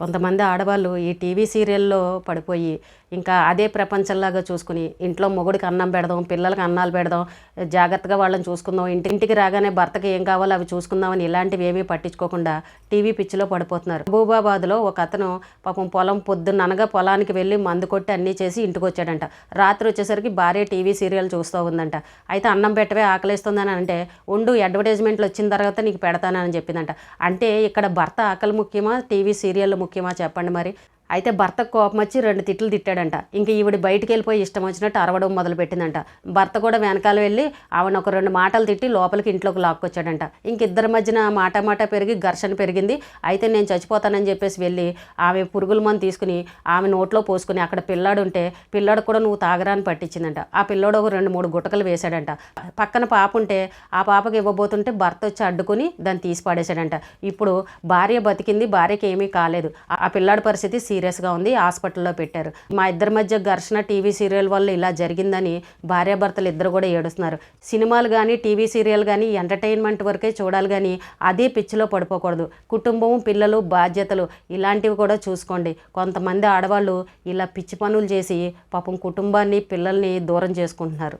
కొంతమంది ఆడవాళ్ళు ఈ టీవీ సీరియల్లో పడిపోయి ఇంకా అదే ప్రపంచంలాగా చూసుకుని ఇంట్లో మొగుడికి అన్నం పెడదాం పిల్లలకి అన్నాలు పెడదాం జాగ్రత్తగా వాళ్ళని చూసుకుందాం ఇంటి ఇంటికి రాగానే భర్తకి ఏం కావాలో అవి చూసుకుందామని ఇలాంటివి ఏమీ పట్టించుకోకుండా టీవీ పిచ్చిలో పడిపోతున్నారు. మహబూబాబాద్లో ఒక అతను పాపం పొలం పొద్దున్న అనగా పొలానికి వెళ్ళి మందు కొట్టి అన్నీ చేసి ఇంటికి వచ్చాడంట. రాత్రి వచ్చేసరికి భార్య టీవీ సీరియల్ చూస్తూ ఉందంట. అయితే అన్నం పెట్టవే ఆకలిస్తుందని అంటే ఉండు అడ్వర్టైజ్మెంట్లు వచ్చిన తర్వాత నీకు పెడతానని చెప్పిందంట. అంటే ఇక్కడ భర్త ఆకలి ముఖ్యమా టీవీ సీరియల్ ముఖ్యమా? ముఖ్యమా చెప్పండి మరి? అయితే భర్త కోపం వచ్చి రెండు తిట్లు తిట్టాడంట. ఇంక ఈవిడ బయటికి వెళ్ళిపోయి ఇష్టం వచ్చినట్టు అరవడం మొదలుపెట్టిందంట. భర్త కూడా వెనకాల వెళ్ళి ఆవిడ ఒక రెండు మాటలు తిట్టి లోపలికి ఇంట్లోకి లాక్కొచ్చాడంట. ఇంక ఇద్దరి మధ్యన మాట మాట పెరిగి ఘర్షణ పెరిగింది. అయితే నేను చచ్చిపోతానని చెప్పేసి వెళ్ళి ఆమె పురుగుల మందు తీసుకుని ఆమె నోట్లో పోసుకుని అక్కడ పిల్లాడు ఉంటే పిల్లాడు కూడా నువ్వు తాగరాని పట్టించిందంట. ఆ పిల్లాడు ఒక రెండు మూడు గుటకలు వేశాడంట. పక్కన పాప ఉంటే ఆ పాపకి ఇవ్వబోతుంటే భర్త వచ్చి అడ్డుకుని దాన్ని తీసి పాడేశాడంట ఇప్పుడు భార్య బతికింది భార్యకి ఏమీ కాలేదు. ఆ పిల్లాడి పరిస్థితి సీరియస్గా ఉంది హాస్పిటల్లో పెట్టారు. మా ఇద్దరి మధ్య ఘర్షణ టీవీ సీరియల్ వల్ల ఇలా జరిగిందని భార్యాభర్తలు ఇద్దరు కూడా ఏడుస్తున్నారు. సినిమాలు కానీ టీవీ సీరియల్ కానీ ఎంటర్టైన్మెంట్ వరకే చూడాలి కానీ అదే పిచ్చిలో పడిపోకూడదు. కుటుంబం పిల్లలు బాధ్యతలు ఇలాంటివి కూడా చూసుకోండి. కొంతమంది ఆడవాళ్ళు ఇలా పిచ్చి పనులు చేసి పాపం కుటుంబాన్ని పిల్లల్ని దూరం చేసుకుంటున్నారు.